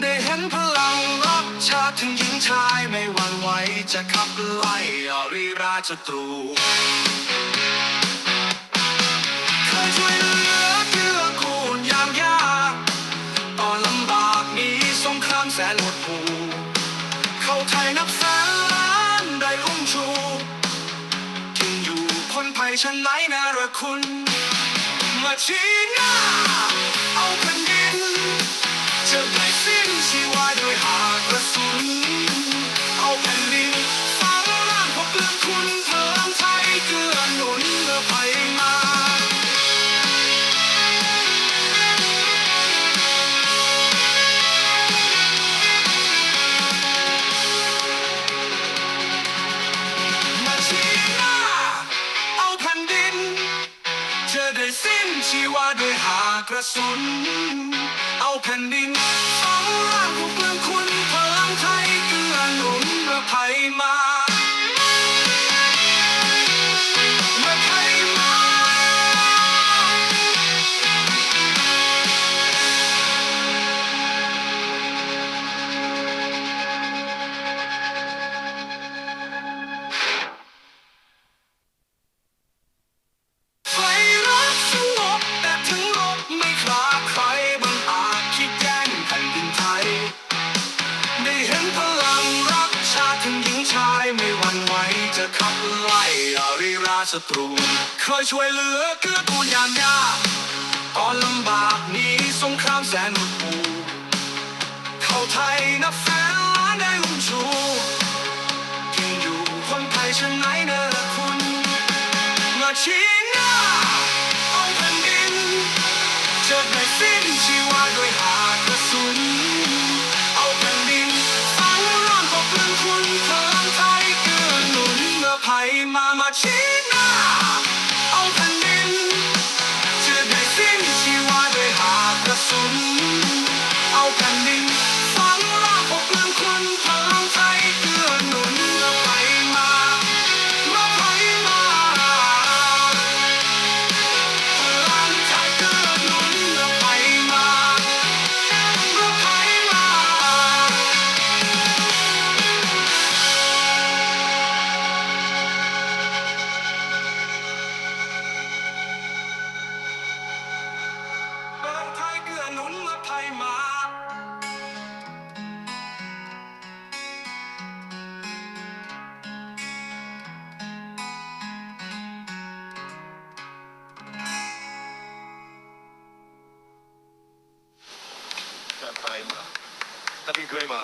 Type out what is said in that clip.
ได้เห็นพลังรักชาติถึงหญิงชายไม่หวั่นไหวจะขับไล่อริราชศัตรูเคยช่วยเหลือเกื้อกูลยามยากตอนลำบากมีสงครามแสนหดหู่เข้าไทยนับแสนล้านได้คุ้มชูทิ้งอยู่คนภัยฉันไหนนะระคุณมาชี้หน้าเอาแผ่นดิน จะไม่สิ้นชีวาด้วยหา ระสุน เอาแผ่นดิน ศัตรูคอยช่วยเหลือเกื้อกูล China. 拍马，再拍，那兵可以吗？